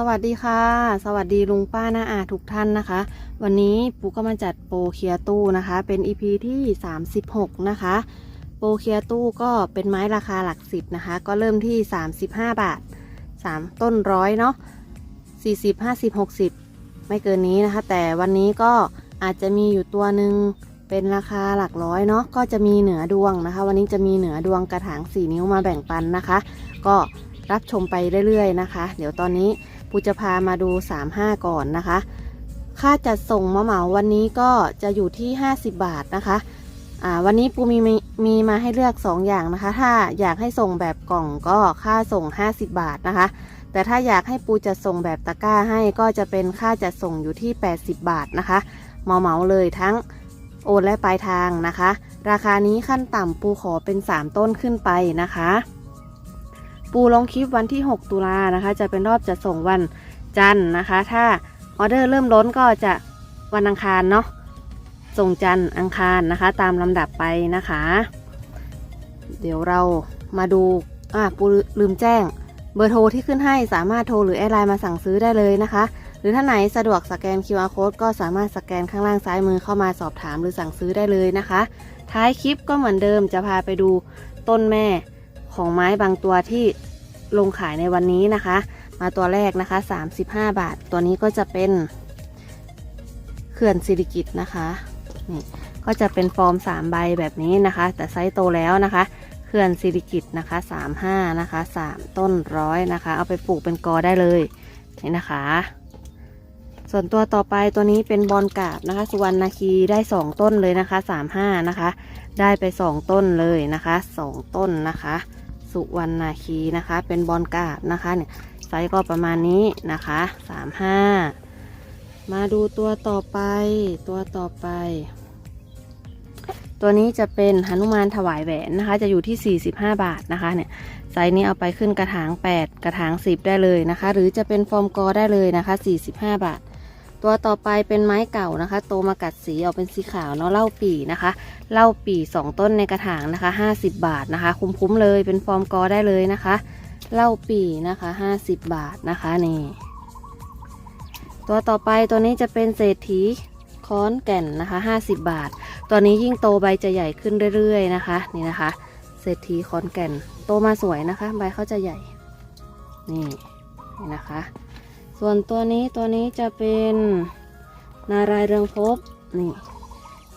สวัสดีค่ะ สวัสดีลุงป้าน้าอาทุกท่านนะคะ วันนี้ปูก็มาจัดโปรเคียร์ตู้นะคะ เป็น EP ที่ 36 นะคะ โปรเคียร์ตู้ก็เป็นไม้ราคาหลักสิบนะคะ ก็เริ่มที่ 35 บาท 3 ต้นร้อยเนาะ40 50 60 ไม่เกินนี้นะคะ แต่วันนี้ก็อาจจะมีอยู่ตัวหนึ่งเป็นราคาหลักร้อยเนาะก็จะมีเหนือดวงนะคะ วันนี้จะมีเหนือดวงกระถาง 4 นิ้วมาแบ่งปันนะคะ ก็รับชมไปเรื่อยๆนะคะ เดี๋ยวตอนนี้ ปูจะพามาดู 35 ก่อนนะคะ ค่าจัดส่งมะเหมาวันนี้ก็จะอยู่ที่ 50 บาทนะคะอ่าวันนี้ปูมีมีมีมาให้เลือก 2 อย่างนะคะ ถ้าอยากให้ส่งแบบกล่องก็ค่าส่ง 50 บาทนะคะ แต่ถ้าอยากให้ปูจัดส่งแบบตะกร้าให้ก็จะเป็นค่าจัดส่งอยู่ที่ 80 บาทนะคะเหมาเหมาเลยทั้งโอนและปลายทางนะคะ ราคานี้ขั้นต่ำปูขอเป็น 3 ต้นขึ้นไปนะคะ ปูลงคลิปวันที่ 6 ตุลานะคะ จะเป็นรอบจัดส่งวันจันทร์นะคะ ถ้าออเดอร์เริ่มล้นก็จะวันอังคารเนาะส่งจันทร์อังคารนะคะ ตามลำดับไปนะคะ เดี๋ยวเรามาดูอะปูลืมแจ้ง เบอร์โทรที่ขึ้นให้สามารถโทรหรือแอดไลน์มาสั่งซื้อได้เลยนะคะ หรือถ้าไหนสะดวกสแกน QR code ก็สามารถสแกนข้างล่างซ้ายมือเข้ามาสอบถามหรือสั่งซื้อได้เลยนะคะ ท้ายคลิปก็เหมือนเดิมจะพาไปดูต้นแม่ ของไม้บางตัวที่ลงขายในวันนี้นะคะ มาตัวแรกนะคะ 35 บาท ตัวนี้ก็จะเป็นเขื่อนสิริกิตนะคะนี่ก็จะเป็นฟอร์ม 3 ใบแบบนี้นะคะ แต่ไซส์โตแล้วนะคะเขื่อนสิริกิตนะคะ35นะคะ3 ต้นร้อยนะคะ เอาไปปลูกเป็นกอได้เลยนี่นะคะ ส่วนตัวต่อไปตัวนี้เป็นบอลกาบนะคะ สุวรรณนาคีได้ 2 ต้นเลยนะคะ35นะคะ ได้ไป 2 ต้นเลยนะคะ 2 ต้นนะคะ สุวรรณนาคีนะคะ เป็นบอลกาบนะคะเนี่ยไซส์ก็ประมาณนี้นะคะ35มาดูตัวต่อไปตัวต่อไป ตัวนี้จะเป็นหนุมานถวายแหวนนะคะ จะอยู่ที่ 45 บาทนะคะเนี่ยไซส์นี้เอาไปขึ้นกระถาง 8 กระถาง 10 ได้เลยนะคะ หรือจะเป็นฟอร์มกอได้เลยนะคะ 45 บาท ตัวต่อไปเป็นไม้เก่านะคะ โตมากัดสีออกเป็นสีขาวเนาะเล่าปีนะคะเล่าปี่สองต้นในกระถางนะคะ50 บาทนะคะ คุ้มๆเลยเป็นฟอร์มกอได้เลยนะคะเล่าปีนะคะ50 บาทนะคะนี่ตัวต่อไปตัวนี้จะเป็นเศรษฐีค้อนแก่นนะคะ50 บาท ตัวนี้ยิ่งโตใบจะใหญ่ขึ้นเรื่อยๆนะคะนี่นะคะ เศรษฐีค้อนแก่น โตมาสวยนะคะ ใบเขาจะใหญ่นี่นี่นะคะ ส่วนตัวนี้ตัวนี้จะเป็นนารายเรืองภพบนี่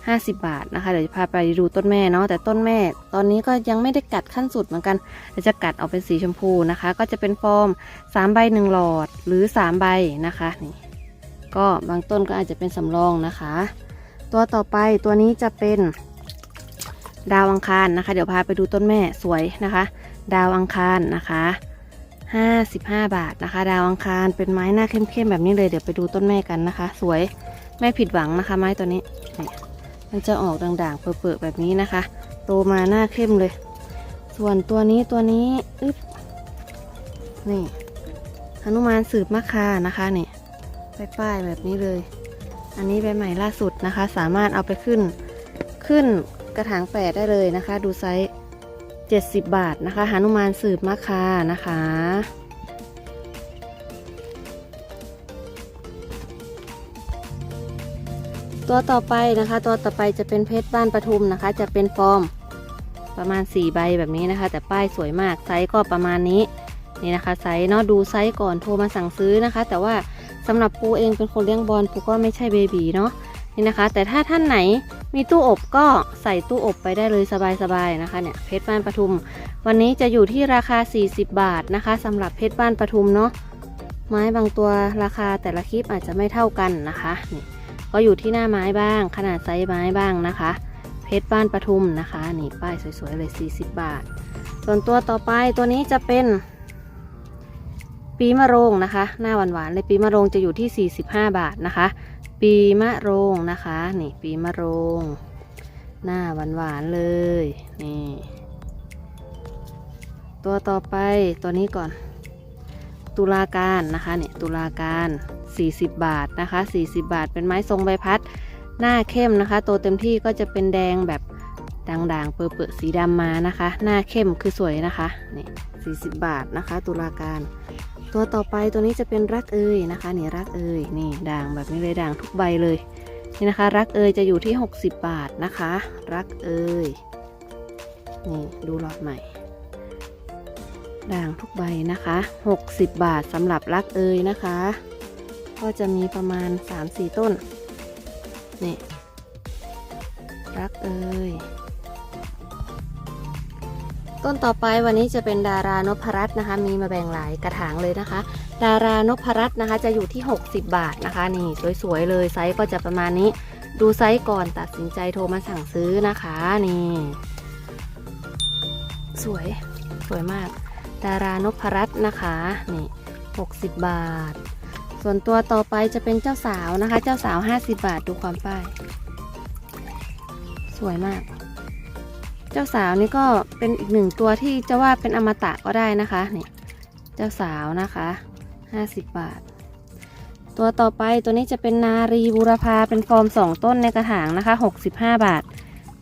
ห้าสิบบาทนะคะ เดี๋ยวจะพาไปดูต้นแม่เนาะแต่ต้นแม่ ตอนนี้ก็ยังไม่ได้กัดขั้นสุดเหมือนกันเดี๋ยวจะกัดออกเป็นสีชมพูนะคะ ก็จะเป็นฟอร์มสามใบหนึ่งหลอดหรือสามใบนะคะนี่ก็บางต้นก็อาจจะเป็นสำรองนะคะ ตัวต่อไปตัวนี้จะเป็นดาวอังคารนะคะ เดี๋ยวพาไปดูต้นแม่สวยนะคะ ดาวอังคารนะคะ 55 บาทนะคะ ดาวอังคารเป็นไม้หน้าเข้มๆแบบนี้เลยเดี๋ยวไปดูต้นแม่กันนะคะ สวยไม่ผิดหวังนะคะ ไม้ตัวนี้มันจะออกด่างๆเปื่อๆแบบนี้นะคะ โตมาหน้าเข้มเลย ส่วนตัวนี้ตัวนี้อึ๊บนี่หนุมานสืบมะคานะคะนี่ป้ายๆแบบนี้เลย อันนี้ใบใหม่ล่าสุดนะคะ สามารถเอาไปขึ้น ขึ้นกระถางแปดได้เลยนะคะ ดูไซส์ 70 บาทนะคะหานุมานสืบมะคานะคะ ตัวต่อไปนะคะ ตัวต่อไปจะเป็นเพชรบ้านปทุมนะคะ จะเป็นฟอร์มประมาณ 4 ใบแบบนี้นะคะ แต่ป้ายสวยมากไซส์ก็ประมาณนี้นี่นะคะไซส์เนาะดูไซส์ก่อนโทรมาสั่งซื้อนะคะ แต่ว่าสำหรับปูเองเป็นคนเลี้ยงบอลปูก็ไม่ใช่เบบีเนาะนี่นะคะ แต่ถ้าท่านไหน มีตู้อบก็ใส่ตู้อบไปได้เลยสบายๆนะคะเนี่ยเพชรบ้านปทุม วันนี้จะอยู่ที่ราคา 40 บาทนะคะสำหรับเพชรบ้านปทุมเนาะไม้บางตัวราคาแต่ละคลิปอาจจะไม่เท่ากันนะคะนี่ก็อยู่ที่หน้าไม้บ้าง ขนาดไซส์ไม้บ้างนะคะ เพชรบ้านปทุมนะคะนี่ป้ายสวยๆเลย 40 บาท ส่วนตัวต่อไปตัวนี้จะเป็นปีมะโรงนะคะ หน้าหวานๆเลยปีมะโรงจะอยู่ที่ 45 บาทนะคะ ปีมะโรงนะคะ นี่ปีมะโรง หน้าหวานๆเลย นี่ ตัวต่อไปตัวนี้ก่อน ตุลาการนะคะเนี่ยตุลาการ 40 บาทนะคะ 40 บาท เป็นไม้ทรงใบพัด หน้าเข้มนะคะ โตเต็มที่ก็จะเป็นแดงแบบด่างๆ เปื้อๆสีดำมานะคะ หน้าเข้มคือสวยนะคะ นี่40 บาทนะคะ ตุลาการ ตัวต่อไปตัวนี้จะเป็นรักเอยนะคะนี่รักเอยนี่ด่างแบบนี้เลยด่างทุกใบเลยนี่นะคะ รักเอยจะอยู่ที่ 60 บาทนะคะ รักเอยนี่ดูหลอดใหม่ ด่างทุกใบนะคะ 60 บาทสำหรับรักเอยนะคะ ก็จะมีประมาณ 3-4 ต้นนี่รักเอย ต้นต่อไปวันนี้จะเป็นดารานพรัตน์นะคะ มีมาแบ่งหลายกระถางเลยนะคะ ดารานพรัตน์นะคะ จะอยู่ที่ 60 บาทนะคะ นี่สวยๆเลยไซส์ก็จะประมาณนี้ ดูไซส์ก่อนตัดสินใจโทรมาสั่งซื้อนะคะ นี่ สวยสวยมาก ดารานพรัตน์นะคะนี่ 60 บาท ส่วนตัวต่อไปจะเป็นเจ้าสาวนะคะ เจ้าสาว 50 บาทดูความป้าย สวยมาก เจ้าสาวนี่ก็เป็นอีกหนึ่งตัวที่จะว่าเป็นอมตะก็ได้นะคะนี่เจ้าสาวนะคะ50 บาท ตัวต่อไปตัวนี้จะเป็นนารีบูรพาเป็นฟอร์ม 2 ต้นในกระถางนะคะ 65 บาท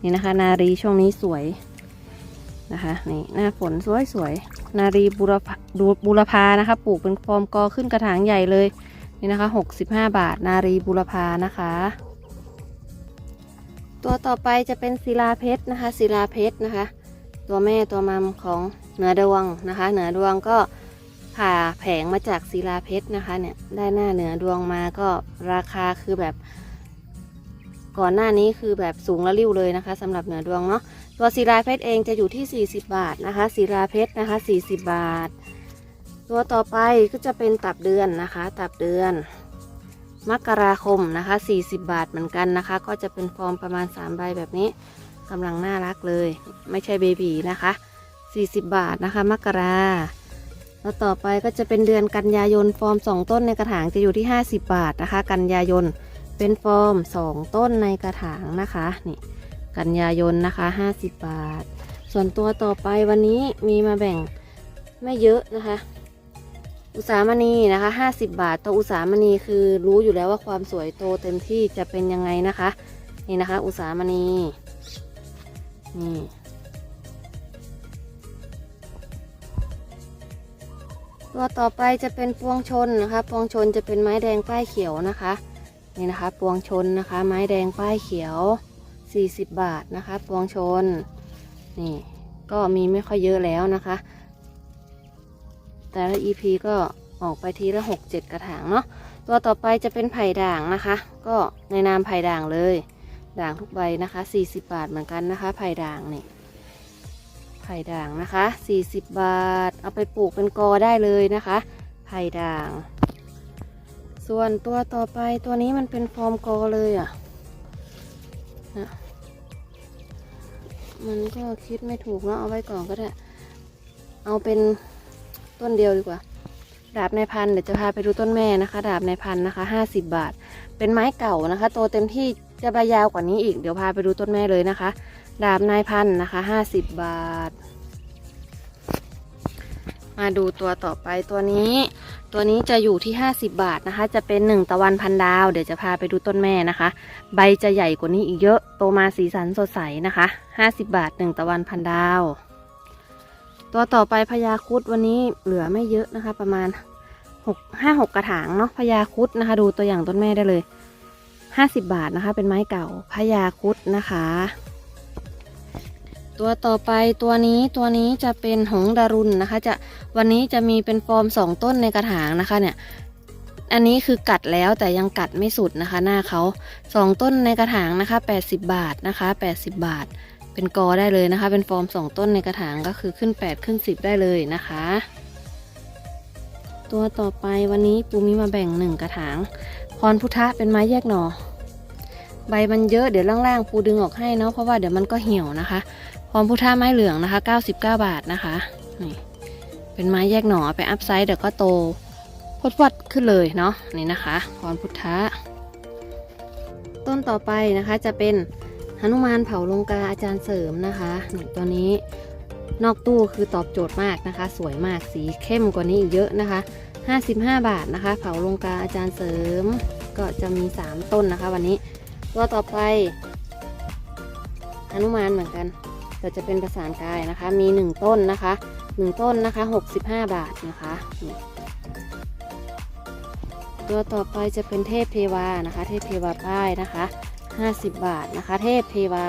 นี่นะคะ นารีช่วงนี้สวยนะคะนี่หน้าฝนสวยสวยนารีบูรพาดูบูรพานะคะปลูกเป็นฟอร์มกอขึ้นกระถางใหญ่เลยนี่นะคะ 65 บาท นารีบูรพานะคะ ตัวต่อไปจะเป็นศิลาเพชรนะคะศิลาเพชรนะคะ ตัวแม่ตัวมัมของเหนือดวงนะคะ เหนือดวงก็ผ่าแผงมาจากศิลาเพชรนะคะเนี่ยได้หน้าเหนือดวงมาก็ราคาคือแบบ ก่อนหน้านี้คือแบบสูงระลิ้วเลยนะคะสำหรับเหนือดวงเนาะตัวศิลาเพชรเองจะอยู่ที่ 40 บาทนะคะศิลาเพชรนะคะ 40 บาท ตัวต่อไปก็จะเป็นตับเดือนนะคะ ตับเดือน มกราคมนะคะ 40 บาทเหมือนกันนะคะ ก็จะเป็นฟอร์มประมาณ 3 ใบแบบนี้กำลังน่ารักเลย ไม่ใช่เบบีนะคะ 40 บาทนะคะ มกราแล้วต่อไปก็จะเป็นเดือนกันยายนฟอร์ม 2 ต้นในกระถางจะอยู่ที่ 50 บาทนะคะ กันยายนเป็นฟอร์ม 2 ต้นในกระถางนะคะนี่กันยายนนะคะ 50 บาท ส่วนตัวต่อไปวันนี้มีมาแบ่งไม่เยอะนะคะ อุตสามณีนะคะ50 บาท ตัวอุตสามณีคือรู้อยู่แล้วว่าความสวยโตเต็มที่จะเป็นยังไงนะคะ นี่นะคะ อุตสามณีนี่ตัวต่อไปจะเป็นพวงชนนะคะพวงชนจะเป็นไม้แดงป้ายเขียวนะคะนี่นะคะพวงชนนะคะ ไม้แดงป้ายเขียว 40 บาทนะคะพวงชนนี่ก็มีไม่ค่อยเยอะแล้วนะคะ แต่ละ EP ก็ออกไปทีละ 6 7 กระถางเนาะตัวต่อไปจะเป็นไผ่ด่างนะคะ ก็ในนามไผ่ด่างเลย ด่างทุกใบนะคะ 40 บาทเหมือนกันนะคะไผ่ด่างนี่ไผ่ด่างนะคะ 40 บาท เอาไปปลูกเป็นกอได้เลยนะคะไผ่ด่าง ส่วนตัวต่อไปตัวนี้มันเป็นฟอร์มกอเลยอะ่ะนะมันก็คิดไม่ถูกเนาะเอาไว้ก่อนก็ได้เอาเป็น ต้นเดียวดีกว่า ดาบในพันเดี๋ยวจะพาไปดูต้นแม่นะคะ ดาบในพันนะคะ50บาท เป็นไม้เก่านะคะโตเต็มที่จะใบยาวกว่านี้อีกเดี๋ยวพาไปดูต้นแม่เลยนะคะ ดาบนายพันนะคะ50บาท มาดูตัวต่อไปตัวนี้ ตัวนี้จะอยู่ที่50บาทนะคะ จะเป็นหนึ่งตะวันพันดาว เดี๋ยวจะพาไปดูต้นแม่นะคะ ใบจะใหญ่กว่านี้อีกเยอะโตมาสีสันสดใสนะคะ50บาทหนึ่งตะวันพันดาว ตัวต่อไปพญาคุดวันนี้เหลือไม่เยอะนะคะ ประมาณหกห้าหกกระถางเนาะพญาคุดนะคะ ดูตัวอย่างต้นแม่ได้เลย50บาทนะคะ เป็นไม้เก่าพญาคุดนะคะ ตัวต่อไปตัวนี้ตัวนี้จะเป็นหงดารุณนะคะ จะวันนี้จะมีเป็นฟอร์มสองต้นในกระถางนะคะเนี่ยอันนี้คือกัดแล้วแต่ยังกัดไม่สุดนะคะ หน้าเขาสองต้นในกระถางนะคะ80บาทนะคะ80บาท เป็นกอได้เลยนะคะ เป็นฟอร์มสองต้นในกระถางก็คือขึ้น 8 ขึ้น 10 ได้เลยนะคะ ตัวต่อไปวันนี้ปูมีมาแบ่งหนึ่งกระถางพรพุทธะเป็นไม้แยกหน่อใบมันเยอะเดี๋ยวล่างๆ ปูดึงออกให้เนาะเพราะว่าเดี๋ยวมันก็เหี่ยวนะคะพรพุทธาไม้เหลืองนะคะ 99 บาทนะคะนี่เป็นไม้แยกหน่อไปอัพไซด์เดี๋ยวก็โตพดวัดขึ้นเลยเนาะนี่นะคะพรพุทธะต้นต่อไปนะคะจะเป็น หนุมานเผาลงกาอาจารย์เสริมนะคะนี่ตัวนี้นอกตู้คือตอบโจทย์มากนะคะ สวยมากสีเข้มกว่านี้อีกเยอะนะคะ 55 บาทนะคะ เผาลงกาอาจารย์เสริม ก็จะมี 3 ต้นนะคะ วันนี้ตัวต่อไปหนุมานเหมือนกันแต่จะเป็นประสานกายนะคะ มี 1 ต้นนะคะหนึ่งต้นนะคะ 65 บาทนะคะตัวต่อไปจะเป็นเทพเทวานะคะ เทพเทวาป้ายนะคะ 50 บาทนะคะ เทพเทวา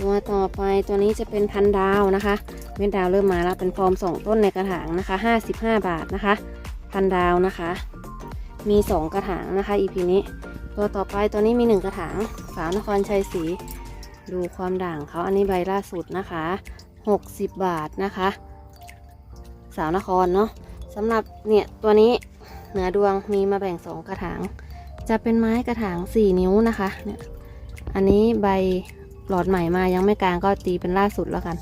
ตัวต่อไปตัวนี้จะเป็นพันดาวนะคะ เม็ดดาวเริ่มมาแล้วเป็นฟอร์มสองต้นในกระถางนะคะ 55 บาทนะคะ พันดาวนะคะ มี 2 กระถางนะคะอีพีนี้ ตัวต่อไปตัวนี้มี 1 กระถาง สาวนครชัยศรีดูความด่างเขาอันนี้ใบล่าสุดนะคะ 60 บาทนะคะ สาวนครเนาะสำหรับเนี่ยตัวนี้ เหนือดวงมีมาแบ่ง2กระถาง จะเป็นไม้กระถาง 4 นิ้วนะคะเนี่ยอันนี้ใบหลอดใหม่มายังไม่กลางก็ตีเป็นล่าสุดแล้วกัน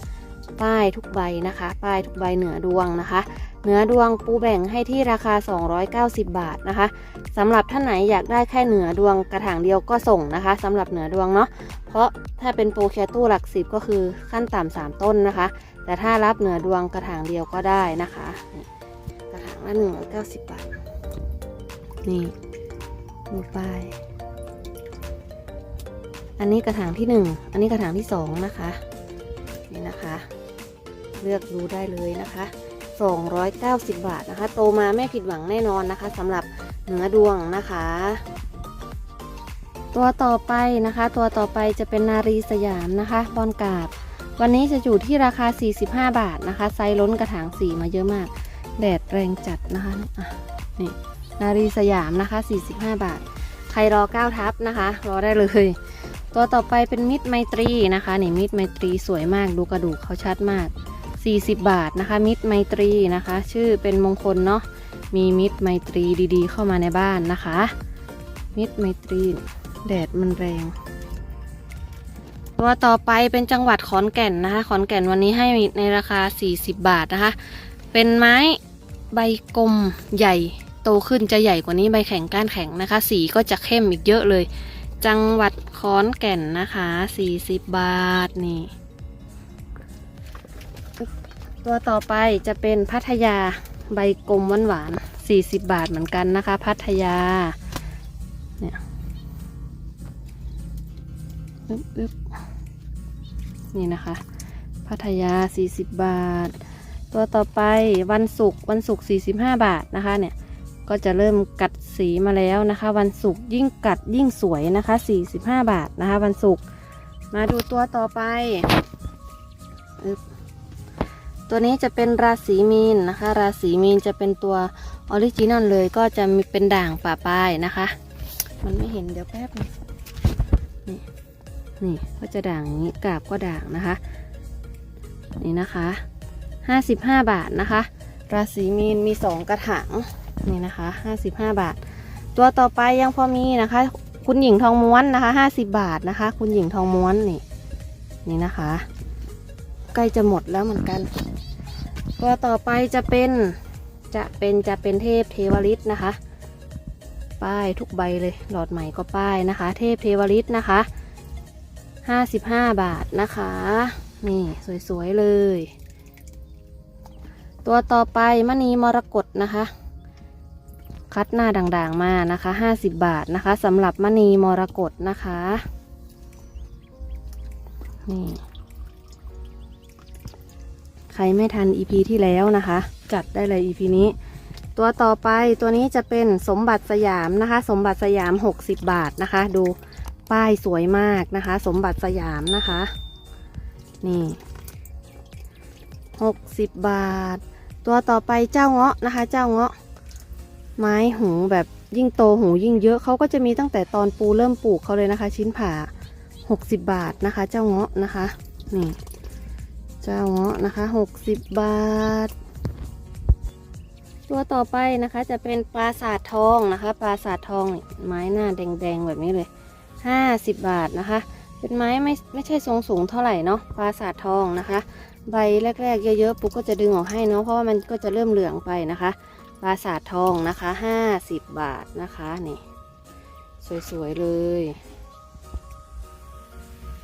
ป้ายทุกใบนะคะ ป้ายทุกใบเหนือดวงนะคะ เหนือดวงปูแบ่งให้ที่ราคา 290 บาทนะคะสำหรับท่านไหนอยากได้แค่เหนือดวงกระถางเดียวก็ส่งนะคะสำหรับเหนือดวงเนาะเพราะถ้าเป็นโปรแคตู้หลักสิบก็คือขั้นต่ำสามต้นนะคะ แต่ถ้ารับเหนือดวงกระถางเดียวก็ได้นะคะ กระถางละ190 บาท นี่ดูป้าย อันนี้กระถางที่ 1 อันนี้กระถางที่ 2 นะคะ นี่นะคะ เลือกดูได้เลยนะคะ 290 บาทนะคะ โตมาไม่ผิดหวังแน่นอนนะคะสำหรับเนื้อดวงนะคะ ตัวต่อไปนะคะ ตัวต่อไปจะเป็นนารีสยามนะคะบอลกาบ วันนี้จะอยู่ที่ราคา 45 บาทนะคะ ไซส์ล้นกระถางสีมาเยอะมาก แดดแรงจัดนะคะะนี่ นารีสยามนะคะ 45 บาท ใครรอ9ทับนะคะ รอได้เลย ตัวต่อไปเป็นมิตรไมตรีนะคะนี่มิตรไมตรีสวยมากดูกระดูกเขาชัดมาก 40 บาทนะคะ มิตรไมตรีนะคะ ชื่อเป็นมงคลเนาะมีมิตรไมตรีดีๆ เข้ามาในบ้านนะคะ มิตรไมตรีแดดมันแรง ตัวต่อไปเป็นจังหวัดขอนแก่นนะคะ ขอนแก่นวันนี้ให้ในราคา 40 บาทนะคะ เป็นไม้ใบกลมใหญ่ โตขึ้นจะใหญ่กว่านี้ใบแข็งก้านแข็งนะคะ สีก็จะเข้มอีกเยอะเลย จังหวัดขอนแก่นนะคะ 40 บาทนี่ ตัวต่อไปจะเป็นพัทยาใบกลมหวานหวานๆ40 บาทเหมือนกันนะคะ พัทยาเนี่ยอึ๊บนี่นะคะ พัทยา 40 บาท ตัวต่อไปวันศุกร์วันศุกร์45 บาทนะคะเนี่ย ก็จะเริ่มกัดสีมาแล้วนะคะ วันศุกร์ยิ่งกัดยิ่งสวยนะคะ 45 บาทนะคะ วันศุกร์มาดูตัวต่อไป ตัวนี้จะเป็นราศีมีนนะคะ ราศีมีนจะเป็นตัวออริจินอลเลยก็จะมีเป็นด่างป่าป้ายนะคะ มันไม่เห็นเดี๋ยวแป๊บนึงนี่นี่ก็จะด่างอย่างนี้กาบก็ด่างนะคะ นี่นะคะ 55 บาทนะคะ ราศีมีนมี 2 กระถาง นี่นะคะ 55 บาท ตัวต่อไปยังพอมีนะคะ คุณหญิงทองม้วนนะคะ 50 บาทนะคะ คุณหญิงทองม้วนนี่นี่นะคะ ใกล้จะหมดแล้วเหมือนกัน ตัวต่อไปจะเป็นจะเป็นจะเป็นเทพเทวฤทธิ์นะคะ ป้ายทุกใบเลยหลอดใหม่ก็ป้ายนะคะ เทพเทวฤทธิ์นะคะ55 บาทนะคะ นี่สวย ๆ เลย ตัวต่อไปมณีมรกตนะคะ คัดหน้าด่างๆมานะคะ 50 บาทนะคะสำหรับมณีมรกตนะคะนี่ใครไม่ทัน EP ที่แล้วนะคะ จัดได้เลย EP นี้ ตัวต่อไปตัวนี้จะเป็นสมบัติสยามนะคะ สมบัติสยาม 60 บาทนะคะ ดูป้ายสวยมากนะคะ สมบัติสยามนะคะ นี่60 บาท ตัวต่อไปเจ้าเงาะนะคะ เจ้าเงาะ ไม้หูแบบยิ่งโตหูยิ่งเยอะเขาก็จะมีตั้งแต่ตอนปูเริ่มปลูกเขาเลยนะคะ ชิ้นผ่า 60 บาทนะคะ เจ้าเงาะนะคะนี่เจ้าเงาะนะคะ 60 บาท ตัวต่อไปนะคะจะเป็นปราสาททองนะคะปราสาททองไม้หน้าแดงๆแบบนี้เลย 50 บาทนะคะ เป็นไม้ไม่ไม่ใช่ทรงสูงเท่าไหร่เนาะปราสาททองนะคะ ใบแรกๆเยอะๆปุ๊กก็จะดึงออกให้เนาะเพราะว่ามันก็จะเริ่มเหลืองไปนะคะ ปราสาททองนะคะ50บาทนะคะนี่สวยๆเลย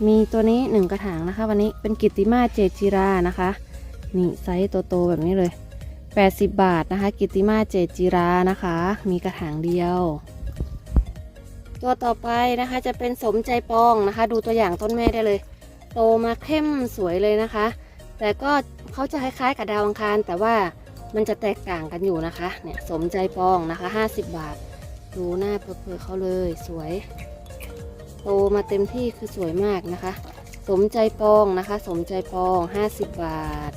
มีตัวนี้หนึ่งกระถางนะคะ วันนี้เป็นกิตติมาเจจิรานะคะ นี่ไซส์โตๆแบบนี้เลย80บาทนะคะ กิตติมาเจจิรานะคะ มีกระถางเดียว ตัวต่อไปนะคะจะเป็นสมใจปองนะคะ ดูตัวอย่างต้นแม่ได้เลย โตมาเข้มสวยเลยนะคะ แต่ก็เขาจะคล้ายๆกับดาวอังคารแต่ว่า มันจะแตกต่างกันอยู่นะคะ เนี่ยสมใจปองนะคะ 50 บาท ดูหน้าเพอๆเขาเลยสวย โตมาเต็มที่คือสวยมากนะคะ สมใจปองนะคะ สมใจปอง 50 บาท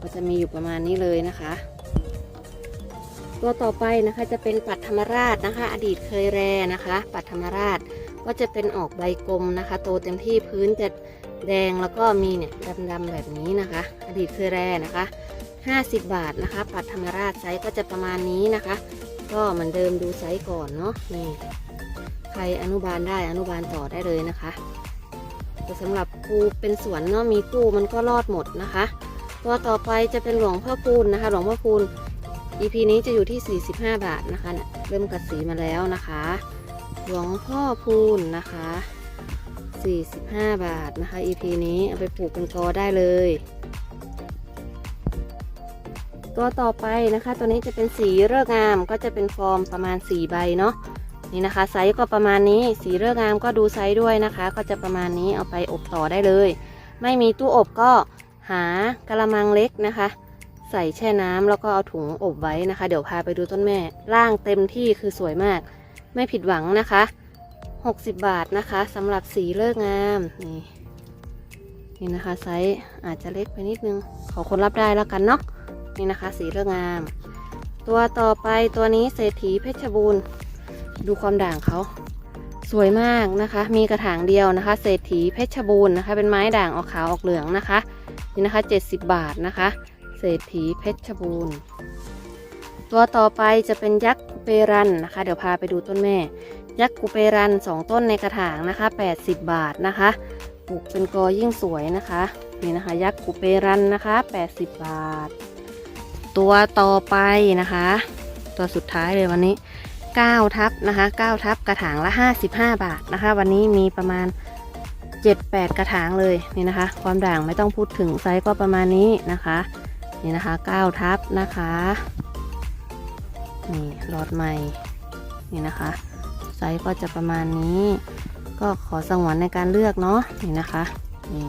ก็จะมีอยู่ประมาณนี้เลยนะคะ ตัวต่อไปนะคะจะเป็นปัดธรรมราชนะคะ อดีตเคยแรนะคะ ปัดธรรมราชก็จะเป็นออกใบกลมนะคะ โตเต็มที่พื้นจะแดงแล้วก็มีเนี่ยดำๆแบบนี้นะคะ อดีตเคยแรนะคะ 50 บาทนะคะ ปัดธรรมราชไซส์ก็จะประมาณนี้นะคะ ก็เหมือนเดิมดูไซส์ก่อนเนาะนี่ใครอนุบาลได้อนุบาลต่อได้เลยนะคะแต่สำหรับปูเป็นสวนเนาะมีตู้มันก็รอดหมดนะคะ ตัวต่อไปจะเป็นหลวงพ่อคูณนะคะ หลวงพ่อคูณ EP นี้จะอยู่ที่ 45 บาทนะคะเนี่ยเริ่มกัดสีมาแล้วนะคะ หลวงพ่อพูนนะคะ 45 บาทนะคะ EP นี้เอาไปปลูกเป็นกอได้เลย ตัวต่อไปนะคะ ตัวนี้จะเป็นสีเลือกงามก็จะเป็นฟอร์มประมาณ 4 ใบเนาะนี่นะคะ ไซส์ก็ประมาณนี้สีเลือกงามก็ดูไซส์ด้วยนะคะ ก็จะประมาณนี้เอาไปอบต่อได้เลย ไม่มีตู้อบก็หากระมังเล็กนะคะ ใส่แช่น้ำแล้วก็เอาถุงอบไว้นะคะ เดี๋ยวพาไปดูต้นแม่ร่างเต็มที่คือสวยมาก ไม่ผิดหวังนะคะ 60 บาทนะคะสำหรับสีเลิกงามนี่นี่นะคะไซส์อาจจะเล็กไปนิดนึงขอคนรับได้แล้วกันเนาะ นี่นะคะ สีเลิกงาม ตัวต่อไปตัวนี้เศรษฐีเพชรบูรณ์ ดูความด่างเขาสวยมากนะคะ มีกระถางเดียวนะคะ เศรษฐีเพชรบูรณ์นะคะ เป็นไม้ด่างออกขาวออกเหลืองนะคะ นี่นะคะ 70 บาทนะคะ เศรษฐีเพชรบูรณ์ ตัวต่อไปจะเป็นยักษ์กุเปรันนะคะ เดี๋ยวพาไปดูต้นแม่ ยักษ์กุเปรันสองต้นในกระถางนะคะ 80 บาทนะคะ ปลูกเป็นกอยิ่งสวยนะคะ นี่นะคะ ยักษ์กุเปรันนะคะ 80 บาท ตัวต่อไปนะคะ ตัวสุดท้ายเลยวันนี้9ทับนะคะ9ทับกระถางละ 55 บาทนะคะ วันนี้มีประมาณ 7-8 กระถางเลยนี่นะคะ ความด่างไม่ต้องพูดถึงไซส์ก็ประมาณนี้นะคะนี่นะคะ9ทับนะคะนี่หลอดใหม่นี่นะคะ ไซส์ก็จะประมาณนี้ ก็ขอสงวนในการเลือกเนาะนี่นะคะนี่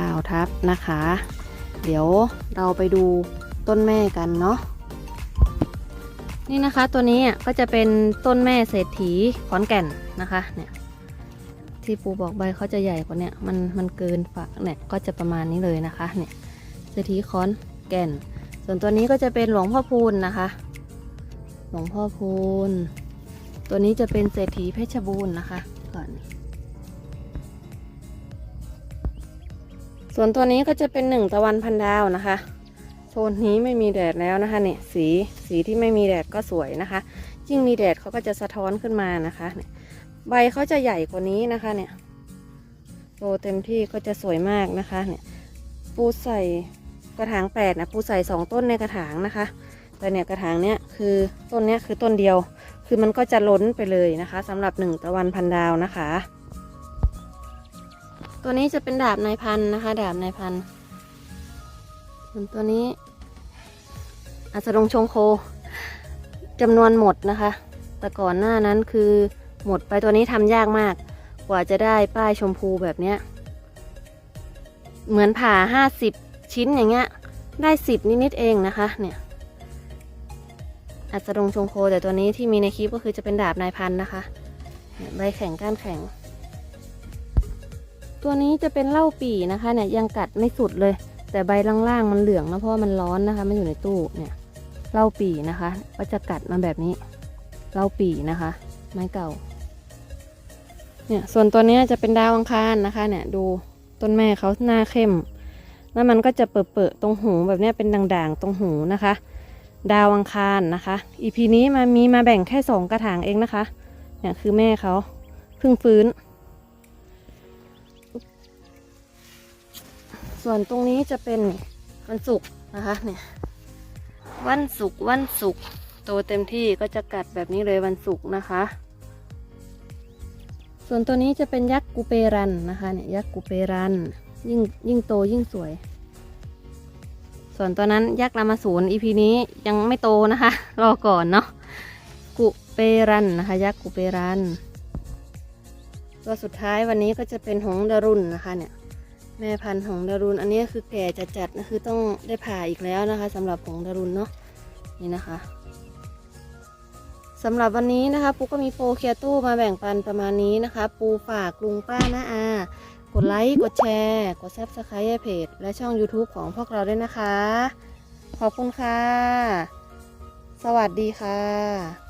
9ทับนะคะ เดี๋ยวเราไปดูต้นแม่กันเนาะนี่นะคะตัวนี้ก็จะเป็นต้นแม่เศรษฐีขอนแก่นนะคะเนี่ยที่ปูบอกใบเขาจะใหญ่กว่าเนี่ยมันมันเกินฝักเนี่ยก็จะประมาณนี้เลยนะคะเนี่ยเศรษฐีขอนแก่น ส่วนตัวนี้ก็จะเป็นหลวงพ่อพูนนะคะ หลวงพ่อพูนตัวนี้จะเป็นเศรษฐีเพชรบูรณ์นะคะก่อน ส่วนตัวนี้ก็จะเป็นหนึ่งตะวันพันดาวนะคะ โซนนี้ไม่มีแดดแล้วนะคะเนี่ยสีสีที่ไม่มีแดดก็สวยนะคะ ยิ่งมีแดดเขาก็จะสะท้อนขึ้นมานะคะเนี่ยใบเขาจะใหญ่กว่านี้นะคะเนี่ยโตเต็มที่ก็จะสวยมากนะคะเนี่ยปูใส่กระถางแปดนะปูใส่สองต้นในกระถางนะคะ แต่เนี่ยกระถางเนี้ยคือต้นเนี้ยคือต้นเดียว คือมันก็จะล้นไปเลยนะคะสำหรับหนึ่งตะวันพันดาวนะคะ ตัวนี้จะเป็นดาบนายพันนะคะ ดาบนายพันส่วนตัวนี้ อาจจะลงชงโคจำนวนหมดนะคะ แต่ก่อนหน้านั้นคือหมดไปตัวนี้ทำยากมาก กว่าจะได้ป้ายชมพูแบบเนี้ย เหมือนผ่าห้าสิบชิ้นอย่างเงี้ย ได้สิบนิดๆเองนะคะ เนี่ยอาจจะลงชงโคแต่ตัวนี้ที่มีในคลิปก็คือจะเป็นดาบนายพันนะคะใบแข็งก้านแข็ง ตัวนี้จะเป็นเหล้าปี่นะคะเนี่ยยังกัดไม่สุดเลย แต่ใบล่างๆมันเหลืองนะเพราะว่ามันร้อนนะคะมันอยู่ในตู้เนี่ยเหล้าปี่นะคะ ก็จะกัดมาแบบนี้เหล้าปี่นะคะ ไม้เก่าเนี่ยส่วนตัวนี้จะเป็นดาวอังคารนะคะ เนี่ยดูต้นแม่เขาหน้าเข้ม แล้วมันก็จะเปิดๆตรงหูแบบนี้เป็นด่างๆตรงหูนะคะ ดาวอังคารนะคะอีพีนี้มามีมาแบ่งแค่สองกระถางเองนะคะเนี่ยคือแม่เขาเพิ่งฟื้น ส่วนตรงนี้จะเป็นวันศุกร์นะคะเนี่ยวันศุกร์วันศุกร์โตเต็มที่ก็จะกัดแบบนี้เลยวันศุกร์นะคะ ส่วนตัวนี้จะเป็นยักษ์กูเปรันนะคะเนี่ยยักษ์กูเปรันยิ่งยิ่งโตยิ่งสวย ส่วนตัวนั้นยักษ์รามาศูนย์อีพีนี้ยังไม่โตนะคะ รอก่อนเนาะกุเปรันนะคะ ยักษ์กุเปรันตัวสุดท้ายวันนี้ก็จะเป็นหงส์ดารุนนะคะเนี่ย แม่พันธุ์หงดารุนอันนี้คือแก่จัดๆนะคือต้องได้ผ่าอีกแล้วนะคะสำหรับหงดารุนเนาะนี่นะคะสำหรับวันนี้นะคะปูก็มีโปรเคียตู้มาแบ่งปันประมาณนี้นะคะ ปูฝากลุงป้าน้าอา กดไลค์ กดแชร์ กดซับสไครต์เพจ และช่อง YouTube ของพวกเราด้วยนะคะ ขอบคุณค่ะ สวัสดีค่ะ